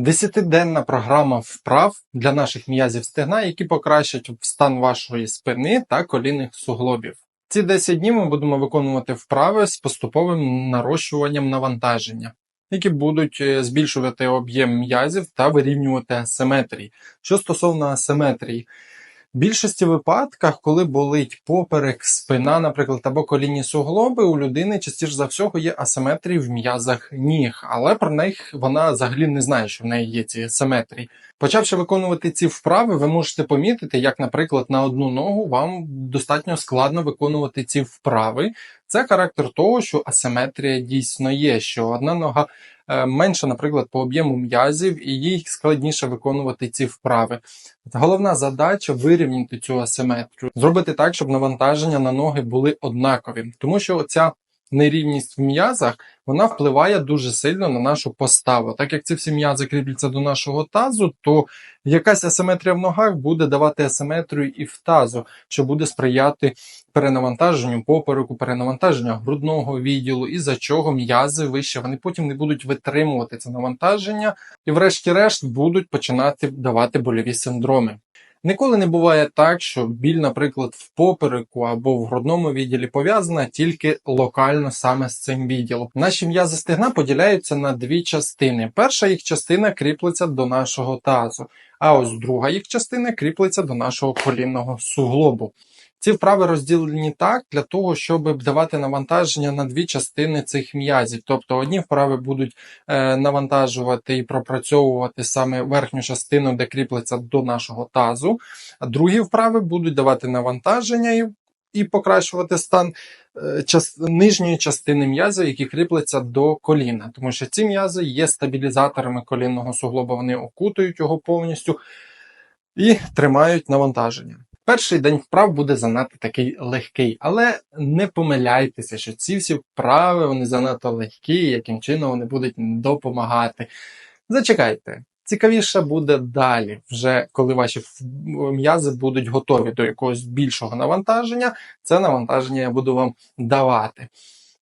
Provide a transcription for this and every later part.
Десятиденна програма вправ для наших м'язів стегна, які покращать стан вашої спини та колінних суглобів. Ці 10 днів ми будемо виконувати вправи з поступовим нарощуванням навантаження, які будуть е, збільшувати об'єм м'язів та вирівнювати асиметрії. Що стосовно асиметрії, більшості випадках, коли болить поперек, спина, наприклад, або колінні суглоби, у людини частіше за всього є асиметрії в м'язах ніг, але про них вона взагалі не знає, що в неї є ці асиметрії. Почавши виконувати ці вправи, ви можете помітити, як, наприклад, на одну ногу вам достатньо складно виконувати ці вправи. Це характер того, що асиметрія дійсно є, що одна нога е, менша, наприклад, по об'єму м'язів, і їй складніше виконувати ці вправи. Головна задача вирівняти цю асиметрію, зробити так, щоб навантаження на ноги були однакові, тому що оця нерівність в м'язах вона впливає дуже сильно на нашу поставу. Так як ці всі м'язи кріпляться до нашого тазу, то якась асиметрія в ногах буде давати асиметрію і в тазу, що буде сприяти перенавантаженню попереку, перенавантаженню грудного відділу, і за чого м'язи вище вони потім не будуть витримувати це навантаження, і, врешті-решт, будуть починати давати больові синдроми. Ніколи не буває так, що біль, наприклад, в попереку або в грудному відділі пов'язана тільки локально саме з цим відділом. Наші м'язи стегна поділяються на дві частини. Перша їх частина кріплеться до нашого тазу, а ось друга їх частина кріплеться до нашого колінного суглобу. Ці вправи розділені так для того, щоб давати навантаження на дві частини цих м'язів. Тобто одні вправи будуть е, навантажувати і пропрацьовувати саме верхню частину, де кріплеться до нашого тазу, а другі вправи будуть давати навантаження і, і покращувати стан е, час, нижньої частини м'яза, які кріпляться до коліна, тому що ці м'язи є стабілізаторами колінного суглоба, вони окутують його повністю і тримають навантаження. Перший день вправ буде занадто такий легкий, але не помиляйтеся, що ці всі вправи вони занадто легкі, яким чином вони будуть допомагати. Зачекайте, цікавіше буде далі, вже коли ваші м'язи будуть готові до якогось більшого навантаження, це навантаження я буду вам давати.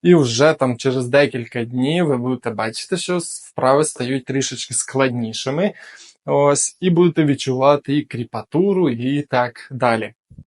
І вже там через декілька днів ви будете бачити, що вправи стають трішечки складнішими. Ось, і будете відчувати і кріпатуру, і так далі.